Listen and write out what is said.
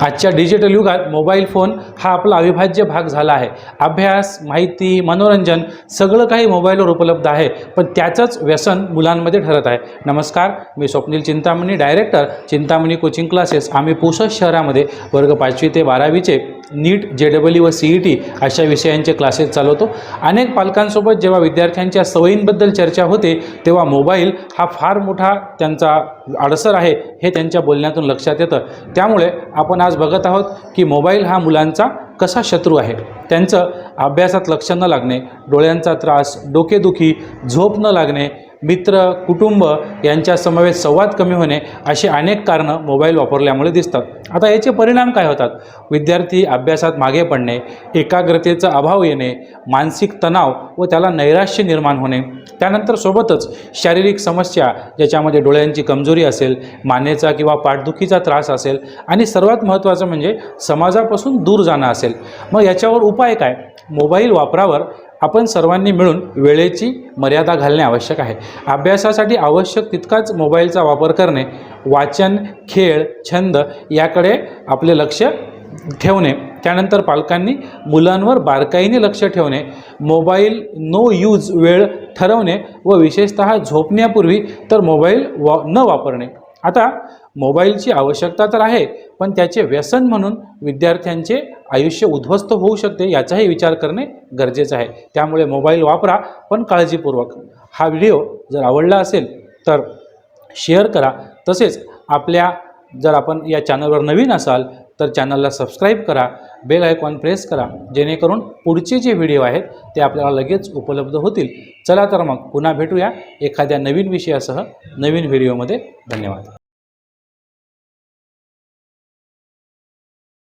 आजच्या डिजिटल युगात mobile phone हा आपला अविभाज्य भाग झाला आहे. अभ्यास माहिती मनोरंजन सगळं काही मोबाईलवर उपलब्ध आहे पण त्याचंच व्यसन मुलांमध्ये ठरत आहे. नमस्कार मी Swapnil Chintamani director Chintamani coaching classes आम्ही पुसद शहरामध्ये वर्ग पाचवी ते बारावीचे नीट जे डबल ई व सी ई टी अशा विषयांचे क्लासेस चालवतो. अनेक पालकांसोबत जेव्हा विद्यार्थ्यांच्या सवयींबद्दल चर्चा होते तेव्हा मोबाईल हा फार मोठा त्यांचा अडसर आहे हे त्यांच्या बोलण्यातून लक्षात येतं. त्यामुळे आपण आज बघत आहोत की मोबाईल हा मुलांचा कसा शत्रू आहे? त्यांचं अभ्यासात लक्ष न लागणे डोळ्यांचा त्रास डोकेदुखी झोप न लागणे मित्र कुटुंब यांच्या समवेत संवाद कमी होणे अशी अनेक कारणं मोबाईल वापरल्यामुळे दिसतात. आता याचे परिणाम काय होतात? विद्यार्थी अभ्यासात मागे पडणे एकाग्रतेचा अभाव येणे मानसिक तणाव व त्याला नैराश्य निर्माण होणे. त्यानंतर सोबतच शारीरिक समस्या ज्याच्यामध्ये डोळ्यांची कमजोरी असेल मानेचा किंवा पाठदुखीचा त्रास असेल आणि सर्वात महत्त्वाचं म्हणजे समाजापासून दूर जाणं असेल. मग याच्यावर उपाय काय? मोबाईल वापरावर आपण सर्वांनी मिळून वेळेची मर्यादा घालणे आवश्यक आहे. अभ्यासासाठी आवश्यक तितकाच मोबाईलचा वापर करणे वाचन खेळ छंद याकडे आपले लक्ष ठेवणे त्यानंतर पालकांनी मुलांवर बारकाईने लक्ष ठेवणे मोबाईल नो यूज वेळ ठरवणे व विशेषतः झोपण्यापूर्वी तर मोबाईल वा न वापरणे. आता मोबाईलची आवश्यकता तर आहे पण त्याचे व्यसन म्हणून विद्यार्थ्यांचे आयुष्य उद्ध्वस्त होऊ शकते याचाही विचार करणे गरजेचं आहे. त्यामुळे मोबाईल वापरा पण काळजीपूर्वक. हा व्हिडिओ जर आवडला असेल तर शेअर करा. तसेच आपल्या जर आपण या चॅनलवर नवीन असाल तर चॅनलला सबस्क्राईब करा बेल आयकॉन प्रेस करा जेणेकरून पुढचे जे व्हिडिओ आहेत ते आपल्याला लगेच उपलब्ध होतील. चला तर मग पुन्हा भेटूया एखाद्या नवीन विषयासह नवीन व्हिडिओमध्ये. धन्यवाद.